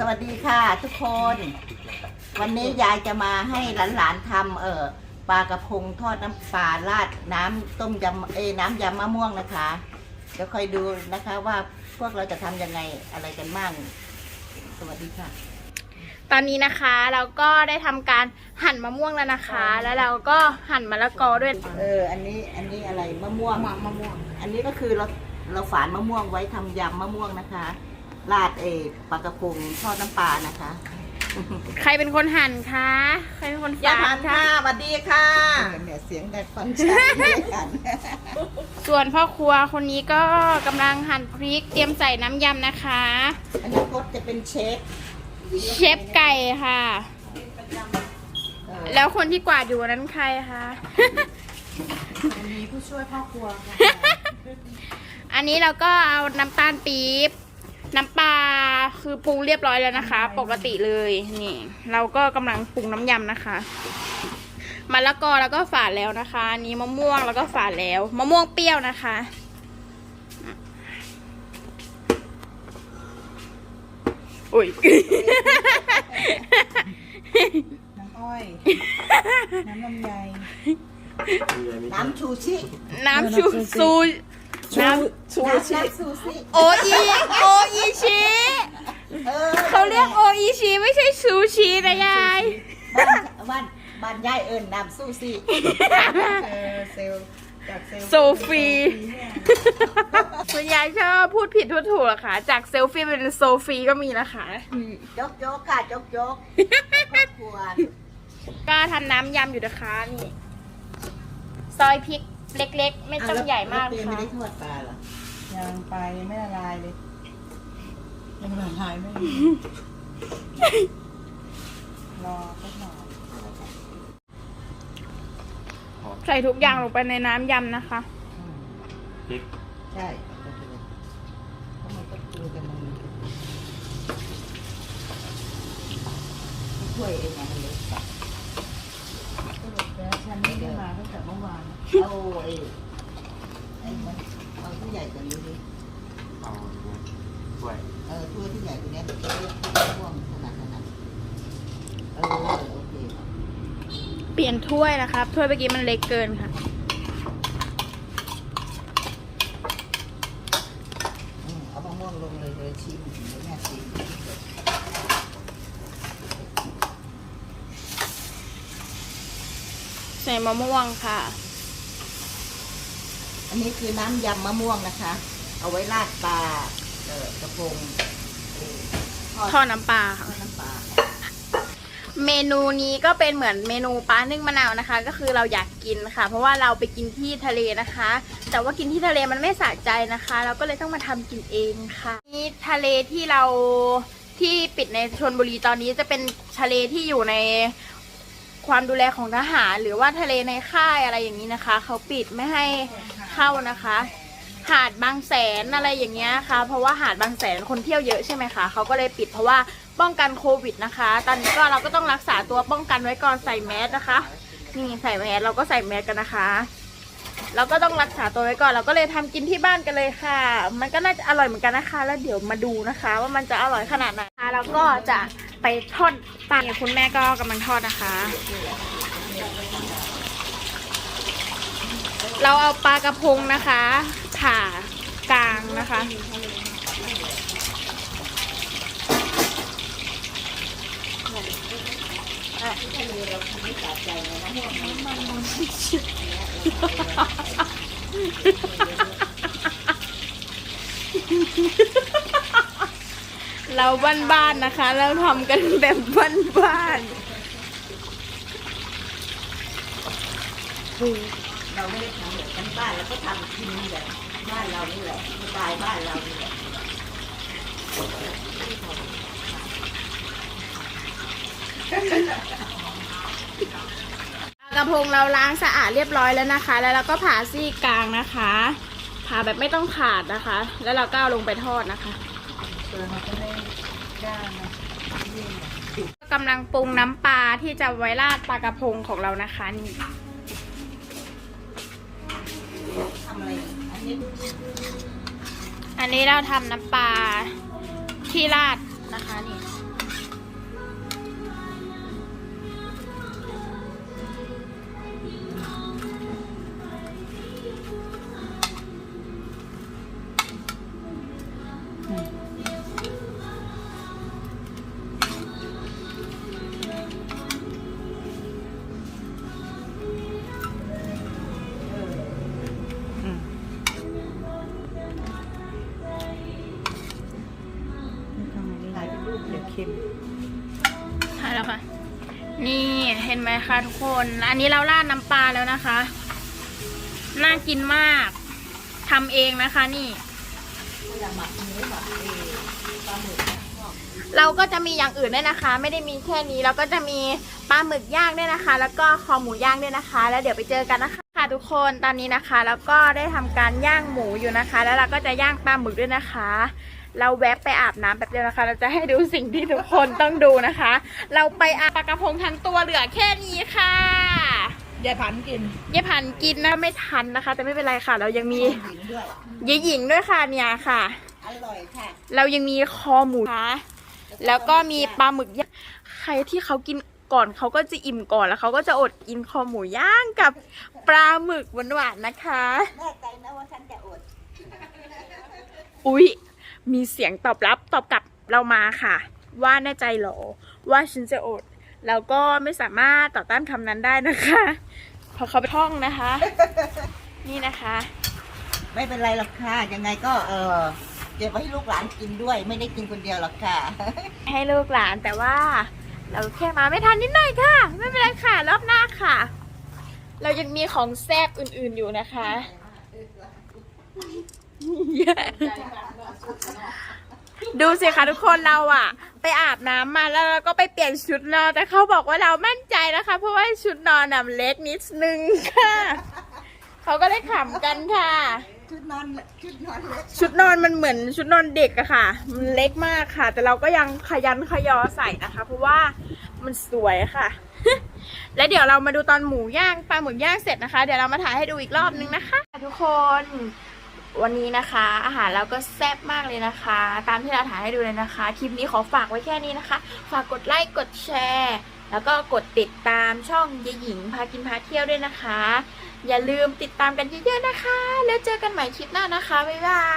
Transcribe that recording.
สวัสดีค่ะทุกคน วันนี้ยายจะมาให้หลานๆทำเออปลากระพงทอดน้ำปลาราดน้ำต้มยำเอ้ยน้ำยำมะม่วงนะคะเดี๋ยวคอยดูนะคะว่าพวกเราจะทำยังไงอะไรกันบ้างสวัสดีค่ะ ตอนนี้นะคะเราก็ได้ทำการหั่นมะม่วงแล้วนะคะ แล้วเราก็หั่นมะละกอด้วยเออ อันนี้อันนี้อะไรมะม่วงมะม่วง อันนี้ก็คือเราเราฝานมะม่วงไว้ทำยำมะม่วงนะคะ ราดเออปลากระพงทอดน้ำปลานะคะใครเป็นคนหั่นคะ ใครเป็นคนยาฝาทานนค่ะคะสวัสดีค่ะเนี่ยเสียงดังฟังชัดเลยกันส่วนพ่อครัวคนนี้ก็กำลังหั่นพริกเตรียมใส่น้ำยำนะคะ อนาคตจะเป็นเชฟเชฟไก่ค่ะ เออแล้วคนที่กวาดอยู่นั้นใครคะมีผู้ช่วยพ่อครัวค่ะอันนี้เราก็เอาน้ำตาลปี๊บ น้ำปลาคือปรุงเรียบร้อยแล้วนะคะ ปกติเลยนี่ เราก็กำลังปรุงน้ำยำนะคะมะละกอแล้วก็ฝาดแล้วนะคะอันนี้มะม่วงแล้วก็ฝาดแล้วมะม่วงเปรี้ยวนะคะ อุ้ยน้ำอ้อย น้ำลำไยน้ำชูชิ น้ำชูซู น้ำชูน้ำชิน้ำซูชิโออีโออีชิเออเขาเรียกโออีชิไม่ใช่ซูชินะยาย บ้านบ้านบ้านยายเอิญน้ำซูชิเออเซลล์จากเซลล์โซฟี คุณยายชอบพูดผิดพูดถูกเหรอคะจากเซลฟี่เป็นโซฟีก็มีนะคะ จกจกค่ะจกจกครอบครัว ก็ทำน้ำยำอยู่นะคะนี่ ซอยพริก เล็กๆ ไม่ต้องใหญ่มากแล้วเปย์ไม่ค่ะได้ทอดปลาเหรอยังไปไม่ละลายเลยยังละลายไม่ดีรอสักหน่อยใส่ทุกอย่างลงไปในน้ำยำนะคะ อืมพริกใช่เพราะมันก็คือกันมันช่วยเองไงมันเลยสรุป แล้วฉันไม่ได้มาตั้งแต่เมื่อวานเอาไอ้ไอ้มันเอาที่ใหญ่กว่านี้ดิเอาด้วยเออถ้วยที่ใหญ่กว่านี้มันจะเรียกพ่วงขนาดนั้นนะเออโอเค เปลี่ยนถ้วยนะครับ ถ้วยเมื่อกี้มันเล็กเกินค่ะ อืมเอามะม่วงลงเลยเลยชิมเดี๋ยวแม่ชิม ใส่ มะม่วงค่ะ อันนี้คือน้ำยำมะม่วงนะคะ เอาไว้ราดปลาเออกระพงเออทอดทอดน้ำปลาค่ะ ทอดน้ำปลาเมนูนี้ก็เป็นเหมือนเมนูปลานึ่งมะนาวนะคะ ก็คือเราอยากกินค่ะ เพราะว่าเราไปกินที่ทะเลนะคะ แต่ว่ากินที่ทะเลมันไม่สะใจนะคะ เราก็เลยต้องมาทำกินเองค่ะนี่ทะเลที่เราที่ปิดในชนบุรีตอนนี้จะเป็นทะเลที่อยู่ใน ความดูแลของทหาร หรือว่าทะเลในค่ายอะไรอย่างนี้นะคะ เขาปิดไม่ให้เข้านะคะ หาดบางแสนอะไรอย่างเงี้ยค่ะ เพราะว่าหาดบางแสนคนเที่ยวเยอะใช่ไหมคะเขาก็เลยปิดเพราะว่าป้องกันโควิดนะคะ ตอนนี้ก็เราก็ต้องรักษาตัวป้องกันไว้ก่อนใส่แมสนะคะ นี่ใส่แมสเราก็ใส่แมสกันนะคะ เราก็ต้องรักษาตัวไว้ก่อน เราก็เลยทำกินที่บ้านกันเลยค่ะ มันก็น่าจะอร่อยเหมือนกันนะคะ แล้วเดี๋ยวมาดูนะคะ ว่ามันจะอร่อยขนาดไหนแล้วก็จะ ไปทอดปลาคุณแม่ก็กำลังทอดนะคะ เราเอาปลากระพงนะคะ ผ่ากลางนะคะอะที่ทะ เราทำไม่สะใจเลยนบ้านๆนะคะเราทำกันแบบบ้านเราไม่ได้ทำแบบบ้านๆเราก็ทำกินแบบบ้านเรานี่แหละสไตล์บ้านเรานี่แหละกระพงเราล้างสะอาดเรียบร้อยแล้วนะคะ แล้วเราก็ผ่าซี่กลางนะคะผ่าแบบไม่ต้องขาดนะคะ แล้วเราก็เอาลงไปทอดนะคะ ก็กำลังปรุงน้ำปลาที่จะไว้ราดปลากระพงของเรานะคะนี่อันนี้เราทำน้ำปลาที่ราดนะคะนี่ ใช่แล้วค่ะ นี่เห็นไหมคะทุกคน อันนี้เราราดน้ำปลาแล้วนะคะ น่ากินมากทำเองนะคะนี่เราก็จะมีอย่างอื่นด้วยนะคะ ไม่ได้มีแค่นี้เราก็จะมีปลาหมึกย่างด้วยนะคะ แล้วก็คอหมูย่างด้วยนะคะ แล้วเดี๋ยวไปเจอกันนะคะค่ะทุกคนตอนนี้นะคะ แล้วก็ได้ทำการย่างหมูอยู่นะคะ แล้วเราก็จะย่างปลาหมึกด้วยนะคะ เราแวบไปอาบน้ำแป๊บเดียวนะคะ เราจะให้ดูสิ่งที่ทุกคนต้องดูนะคะ เราไปอาบปลากระพงทั้งตัวเหลือแค่นี้ค่ะยายผันกินยายผันกินนะไม่ทันนะคะ แต่ไม่เป็นไรค่ะ เรายังมีหญิงด้วยยายหญิงด้วยค่ะเนี่ยค่ะ อร่อยค่ะ เรายังมีคอหมูนะคะแล้วก็มีปลาหมึกย่างใครที่เขากินก่อนเขาก็จะอิ่มก่อนแล้วเขาก็จะอดกินคอหมูย่างกับปลาหมึกหวานๆนะคะ แน่ใจนะว่าฉันจะอด อุ๊ย มีเสียงตอบรับตอบกลับเรามาค่ะ ว่าแน่ใจเหรอ ว่าฉันจะอด แล้วก็ไม่สามารถต่อต้านคำนั้นได้นะคะเพราะเขาไปท่องนะคะ นี่นะคะ ไม่เป็นไรหรอกค่ะ ยังไงก็เออเก็บไว้ให้ลูกหลานกินด้วย ไม่ได้กินคนเดียวหรอกค่ะ ให้ลูกหลานแต่ว่า เราแค่มาไม่ทันนิดหน่อยค่ะ ไม่เป็นไรค่ะ รอบหน้าค่ะ เรายังมีของแซ่บอื่นๆอยู่นะคะ ดูสิคะทุกคนเราอะไปอาบน้ำมาแล้วเราก็ไปเปลี่ยนชุดนอนแต่เขาบอกว่าเรามั่นใจนะคะ เพราะว่าชุดนอนน่ะมันเล็กนิดนึงค่ะเขาก็ได้ขำกันค่ะ ชุดนอนชุดนอนเล็กชุดนอนมันเหมือนชุดนอนเด็กอะค่ะ มันเล็กมากค่ะ แต่เราก็ยังขยันขยอใส่นะคะ เพราะว่ามันสวยค่ะ แล้วเดี๋ยวเรามาดูตอนหมูย่างปลาหมึกย่างเสร็จนะคะ เดี๋ยวเรามาถ่ายให้ดูอีกรอบนึงนะคะ ทุกคน วันนี้นะคะ อาหารเราก็แซ่บมากเลยนะคะ ตามที่เราถ่ายให้ดูเลยนะคะ คลิปนี้ขอฝากไว้แค่นี้นะคะ ฝากกดไลค์กดแชร์ แล้วก็กดติดตามช่องยายหญิงพากินพาเที่ยวด้วยนะคะ อย่าลืมติดตามกันเยอะๆนะคะ แล้วเจอกันใหม่คลิปหน้านะคะบ๊ายบาย